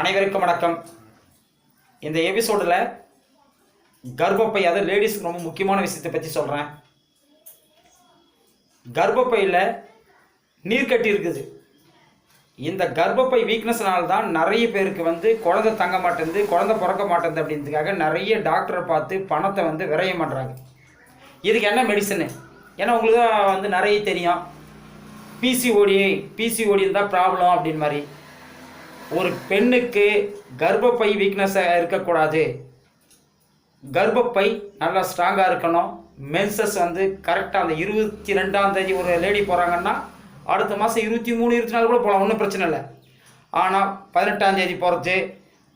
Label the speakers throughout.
Speaker 1: அனைவருக்கும் வணக்கம். இந்த எபிசோடில் கர்ப்பப்பை அதாவது லேடிஸ்க்கு ரொம்ப முக்கியமான விஷயத்தை பற்றி சொல்கிறேன் கர்ப்பப்பையில் நீர் கட்டி இருக்குது. இந்த கர்ப்பப்பை வீக்னஸ்னால தான் நிறைய பேருக்கு வந்து குழந்தை தங்க மாட்டேங்குது குழந்தை பிறக்க மாட்டேங்குது அப்படின்றதுக்காக நிறைய டாக்டரை பார்த்து பணத்தை வந்து விரயம் பண்ணுறாங்க இதுக்கு என்ன மெடிசனு ஏன்னா உங்களுக்கு தான் வந்து நிறைய தெரியும். பிசிஓடி பிசிஓடி தான் ப்ராப்ளம் அப்படின்னு மாதிரி. ஒரு பெண்ணுக்கு கர்ப்பப்பை வீக்னஸாக இருக்கக்கூடாது. கர்ப்பப்பை நல்லா ஸ்ட்ராங்காக இருக்கணும். மென்சஸ் வந்து கரெக்டாக அந்த இருபத்தி ரெண்டாம் தேதி ஒரு லேடி போகிறாங்கன்னா அடுத்த மாதம் இருபத்தி மூணு இருபத்தி நாலு கூட போகலாம் ஒன்றும் பிரச்சனை இல்லை. ஆனால் பதினெட்டாம் தேதி போகிறது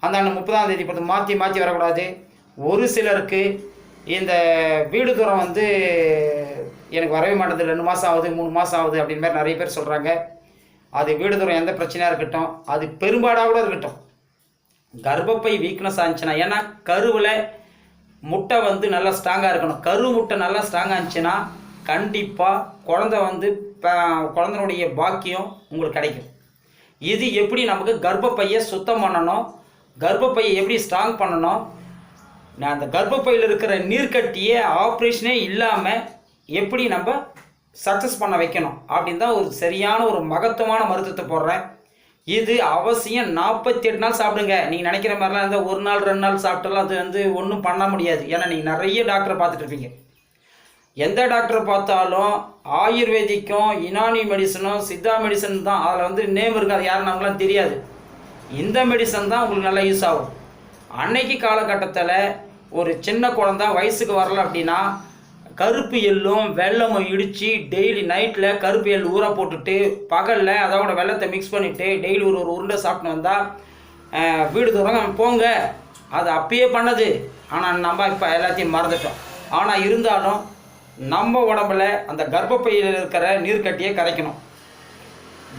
Speaker 1: அந்த முப்பதாம் தேதி போகிறது மாற்றி மாற்றி வரக்கூடாது. ஒரு சிலருக்கு இந்த வீடு தூரம் வந்து எனக்கு வரவே மாட்டேது ரெண்டு மாதம் ஆகுது மூணு மாதம் ஆகுது அப்படின்னு மாதிரி நிறைய பேர் சொல்கிறாங்க அது வீடு தூரம் எந்த பிரச்சனையாக இருக்கட்டும் அது பெரும்பாடாக கூட இருக்கட்டும். கர்ப்பப்பை வீக்னஸ் ஆச்சுன்னா ஏன்னா கருவில் முட்டை வந்து நல்லா ஸ்ட்ராங்காக இருக்கணும். கரு முட்டை நல்லா ஸ்ட்ராங்காக இருந்துச்சுன்னா கண்டிப்பாக குழந்தை வந்து குழந்தனுடைய பாக்கியம் உங்களுக்கு கிடைக்கும். இது எப்படி நமக்கு கர்ப்பப்பையை சுத்தம் பண்ணணும்? கர்ப்பப்பையை எப்படி ஸ்ட்ராங் பண்ணணும்? நான் அந்த கர்ப்பப்பையில் இருக்கிற நீர்க்கட்டியை ஆப்ரேஷனே இல்லாமல் எப்படி நம்ம சக்ஸஸ் பண்ண வைக்கணும். அப்படின்னு தான் ஒரு சரியான ஒரு மகத்துவமான மருத்துவத்தை போடுறேன். இது அவசியம். நாற்பத்தி எட்டு நாள் சாப்பிடுங்க. நீங்கள் நினைக்கிற மாதிரிலாம் இருந்தால் ஒரு நாள் ரெண்டு நாள் சாப்பிட்டாலும் அது வந்து ஒன்றும் பண்ண முடியாது. ஏன்னா நீங்கள் நிறைய டாக்டரை பார்த்துட்டு இருப்பீங்க. எந்த டாக்டரை பார்த்தாலும் ஆயுர்வேதிக்கும் இனானி மெடிசனும் சித்தா மெடிசன் தான். அதில் வந்து நேம் இருக்காது. யாரும் நம்மளாம் தெரியாது. இந்த மெடிசன் தான் உங்களுக்கு நல்லா யூஸ் ஆகும். அன்னைக்கு காலகட்டத்தில் ஒரு சின்ன குழந்த வயசுக்கு வரல அப்படின்னா கருப்பு எள்ளும் வெல்லமும் இடித்து டெய்லி நைட்டில் கருப்பு எள் ஊற போட்டுட்டு பகலில் அதோட வெள்ளத்தை மிக்ஸ் பண்ணிவிட்டு டெய்லி ஒரு ஒரு உருண்டை சாப்பிட்டு வந்தால் வீடு தூரம் போங்க. அது அப்பயே பண்ணது. ஆனால் நம்ம இப்போ எல்லாத்தையும் மறந்துட்டோம். ஆனால் இருந்தாலும் நம்ம உடம்புல அந்த கர்ப்பப்பையில் இருக்கிற நீர்க்கட்டியை கரைக்கணும்.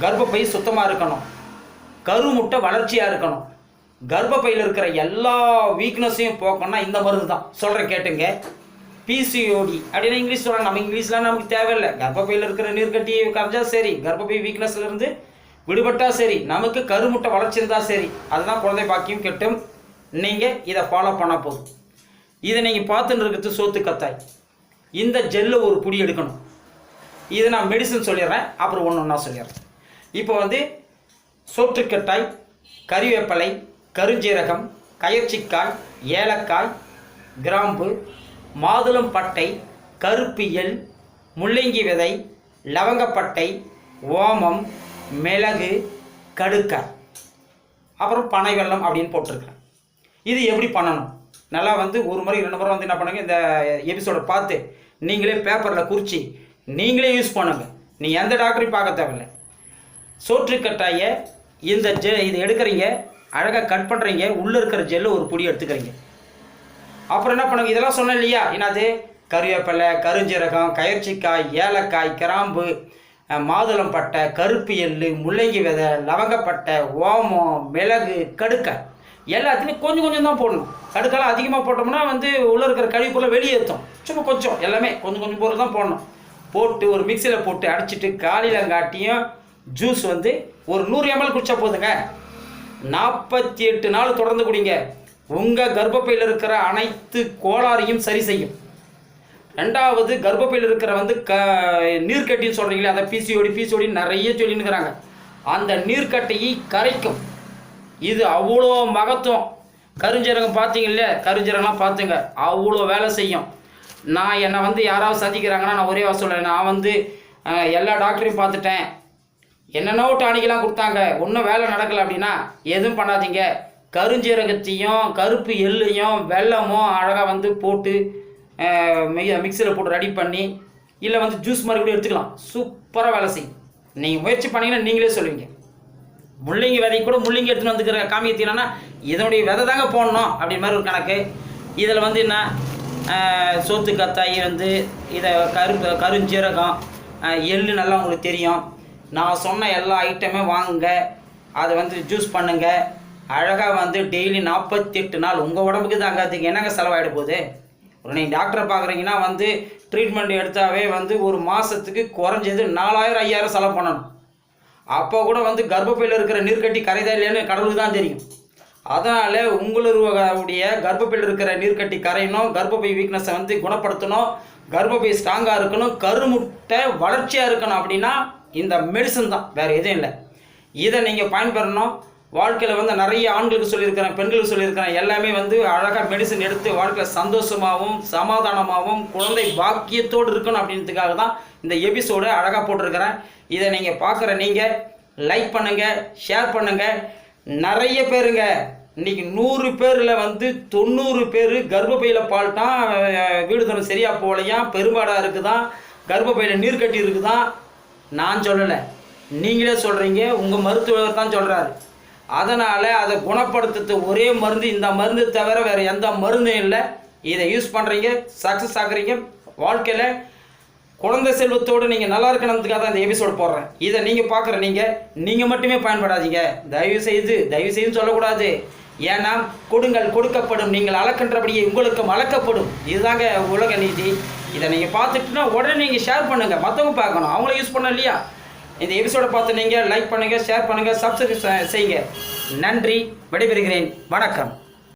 Speaker 1: கர்ப்பப்பை சுத்தமாக இருக்கணும். கருமுட்டை வளர்ச்சியாக இருக்கணும். கர்ப்பப்பையில் இருக்கிற எல்லா வீக்னஸையும் போக்கணும்னா இந்த மருந்து தான் சொல்கிறேன் கேட்டுங்க. பிசிஓடி அப்படின்னு இங்கிலீஷ் சொல்கிறாங்க நம்ம இங்கிலீஷ்லாம் நமக்கு தேவையில்லை. கர்ப்பப்பையில் இருக்கிற நீர்கட்டியை கரைஞ்சா சரி. கர்ப்பப்பை வீக்னஸ்லேருந்து விடுபட்டால் சரி. நமக்கு கருமுட்டை வளர்ச்சி இருந்தால் சரி. அதுதான் குழந்தை பாக்கியம் கெட்டும். நீங்கள் இதை ஃபாலோ பண்ணால் போதும். இதை நீங்கள் பார்த்துன்னு இருக்கிறது சோத்து கத்தாய். இந்த ஜெல்லை ஒரு புடி எடுக்கணும். இது நான் மெடிசன் சொல்லிடுறேன். அப்புறம் ஒன்று ஒன்றா சொல்லிடுறேன். இப்போ வந்து சோற்றுக்கட்டாய் கறிவேப்பிலை கருஞ்சீரகம் கயற்சிக்காய் ஏலக்காய் கிராம்பு மாதுளம் பட்டை கருப்பு முள்ளங்கி விதை லவங்கப்பட்டை ஓமம் மிளகு கடுக்காய் அப்புறம் பனை வெல்லம் அப்படின்னு போட்டிருக்கேன் இது எப்படி பண்ணணும்? நல்லா வந்து ஒரு முறை ரெண்டு முறை வந்து என்ன பண்ணுங்கள் இந்த எபிசோடை பார்த்து நீங்களே பேப்பரில் குறித்து நீங்களே யூஸ் பண்ணுங்கள் நீ எந்த டாக்டரையும் பார்க்க தேவையில்லை. சோற்றுக்கட்டாயை இந்த ஜெ இதை எடுக்கிறீங்க அழகாக கட் பண்ணுறீங்க உள்ளே இருக்கிற ஜெல்லை ஒரு பொடி எடுத்துக்கிறீங்க. அப்புறம் என்ன பண்ணுங்க இதெல்லாம் சொன்னேன் இல்லையா? என்னது? கருவேப்பிலை கருஞ்சீரகம் கயற்சிக்காய் ஏலக்காய் கிராம்பு மாதுளம் பட்டை கருப்பு எள்ளு முள்ளங்கி விதை லவங்கப்பட்டை ஓமம் மிளகு கடுக்கை. எல்லாத்துலேயும் கொஞ்சம் கொஞ்சம் தான் போடணும். கடுக்கெல்லாம் அதிகமாக போட்டோம்னா வந்து உள்ளே இருக்கிற கழிப்புல வெளியேற்றும் சும்மா கொஞ்சம் எல்லாமே கொஞ்சம் கொஞ்சம் பொருள் தான் போடணும். போட்டு ஒரு மிக்சியில் போட்டு அடிச்சிட்டு காலையிலங்காட்டியும் ஜூஸ் வந்து ஒரு நூறு எம்எல் குடிச்சா போதுங்க. நாற்பத்தி எட்டு நாள் தொடர்ந்து குடிங்க. உங்கள் கர்ப்பப்பையில் இருக்கிற அனைத்து கோளாறையும் சரி செய்யும். ரெண்டாவது கர்ப்பப்பையில் இருக்கிற வந்து க நீர்க்கட்டின்னு சொல்கிறீங்களே அந்த பிசிஓடி பிசிஓடி நிறைய சொல்லினுக்கிறாங்க அந்த நீர்க்கட்டையை கரைக்கும். இது அவ்வளோ மகத்துவம். கருஞ்சீரகம் பார்த்தீங்க கருஞ்சீரகம்லாம் பார்த்துங்க. அவ்வளோ வேலை செய்யும். நான் என்னை வந்து யாராவது சந்திக்கிறாங்கன்னா நான் ஒரே வார்த்தை சொல்கிறேன் நான் வந்து எல்லா டாக்டரையும் பார்த்துட்டேன். என்னென்னோ டானிக்கெலாம் கொடுத்தாங்க. ஒன்றும் வேலை நடக்கலை அப்படின்னா எதுவும் பண்ணாதீங்க. கருஞ்சீரகத்தையும் கருப்பு எள்ளையும் வெல்லமும் அழகாக வந்து போட்டு மிக்சியில் போட்டு ரெடி பண்ணி இல்லை வந்து ஜூஸ் மாதிரி கூட எடுத்துக்கலாம். சூப்பராக வேலை செய்யும். நீங்கள் முயற்சி பண்ணீங்கன்னா நீங்களே சொல்லுவீங்க. முள்ளங்கி விதை கூட முள்ளங்கி எடுத்துன்னு வந்துக்கிற காமியத்தினா இதனுடைய விதை தாங்க போடணும் அப்படி மாதிரி ஒரு கணக்கு. இதில் வந்து என்ன சோத்து கத்தாயி வந்து இதை கரு கருஞ்சீரகம் எள்ளு நல்லா உங்களுக்கு தெரியும். நான் சொன்ன எல்லா ஐட்டமே வாங்குங்க. அதை வந்து ஜூஸ் பண்ணுங்கள் அழகாக வந்து டெய்லி நாற்பத்தெட்டு நாள் உங்கள் உடம்புக்கு தான் அதுக்கு என்னங்க செலவாயிட போகுது? ஒரு நீங்கள் டாக்டரை பார்க்குறீங்கன்னா வந்து ட்ரீட்மெண்ட் எடுத்தாவே வந்து ஒரு மாதத்துக்கு குறைஞ்சது நாலாயிரம் ஐயாயிரம் செலவு பண்ணணும். அப்போ கூட வந்து கர்ப்பப்பையில் இருக்கிற நீர்க்கட்டி கரைதா இல்லையான்னு கடவுளுக்கு தான் தெரியும். அதனால் உங்களுடைய கர்ப்பப்பையில் இருக்கிற நீர்க்கட்டி கரையணும். கர்ப்பப்பை வீக்னஸை வந்து குணப்படுத்தணும். கர்ப்பப்பை ஸ்ட்ராங்காக இருக்கணும். கருமுட்டை வளர்ச்சியாக இருக்கணும் அப்படின்னா இந்த மெடிசன் தான். வேறு எதுவும் இல்லை. இதை நீங்கள் பயன்பெறணும். வாழ்க்கையில் வந்து நிறைய ஆண்களுக்கு சொல்லியிருக்கிறேன் பெண்களுக்கு சொல்லியிருக்கிறேன். எல்லாமே வந்து அழகாக மெடிசன் எடுத்து வாழ்க்கையில் சந்தோஷமாகவும் சமாதானமாகவும் குழந்தை பாக்கியத்தோடு இருக்கணும் அப்படின்றதுக்காக தான் இந்த எபிசோடை அழகாக போட்டிருக்கிறேன். இதை நீங்கள் பார்க்குற நீங்கள் லைக் பண்ணுங்கள் ஷேர் பண்ணுங்கள் நிறைய பேருங்க இன்றைக்கி நூறு பேரில் வந்து தொண்ணூறு பேர் கர்ப்பப்பையில் பால்ட்டான் வீடு தரம் சரியாக போகலையா பெரும்பாடாக இருக்குதான் கர்ப்பப்பையில் நீர் கட்டி இருக்குதான் நான் சொல்லலை. நீங்களே சொல்கிறீங்க உங்கள் மருத்துவர் தான் சொல்கிறாரு அதனால் அதை குணப்படுத்துறது ஒரே மருந்து இந்த மருந்து தவிர வேறு எந்த மருந்தும் இல்லை. இதை யூஸ் பண்ணுறீங்க சக்ஸஸ் ஆகுறீங்க. வாழ்க்கையில் குழந்தை செல்வத்தோடு நீங்கள் நல்லா இருக்கணுன்றதுக்காக தான் இந்த எபிசோடு போடுறேன். இதை நீங்கள் பார்க்குற நீங்கள் நீங்கள் மட்டுமே பயன்படாதீங்க. தயவு செய்து தயவு செய்து சொல்லக்கூடாது. ஏன்னா கொடுங்கள் கொடுக்கப்படும் நீங்கள் அளக்கின்றபடியே உங்களுக்கும் அளக்கப்படும். இதுதாங்க உலக நீதி. இதை நீங்கள் பார்த்துட்டுனா உடனே நீங்கள் ஷேர் பண்ணுங்கள் மற்றவங்க பார்க்கணும். அவங்களும் யூஸ் பண்ண இல்லையா? இந்த எபிசோடை பார்த்து நீங்கள் லைக் பண்ணுங்கள் ஷேர் பண்ணுங்கள் சப்ஸ்கிரைப் செய்யுங்க. நன்றி விடைபெறுகிறேன். வணக்கம்.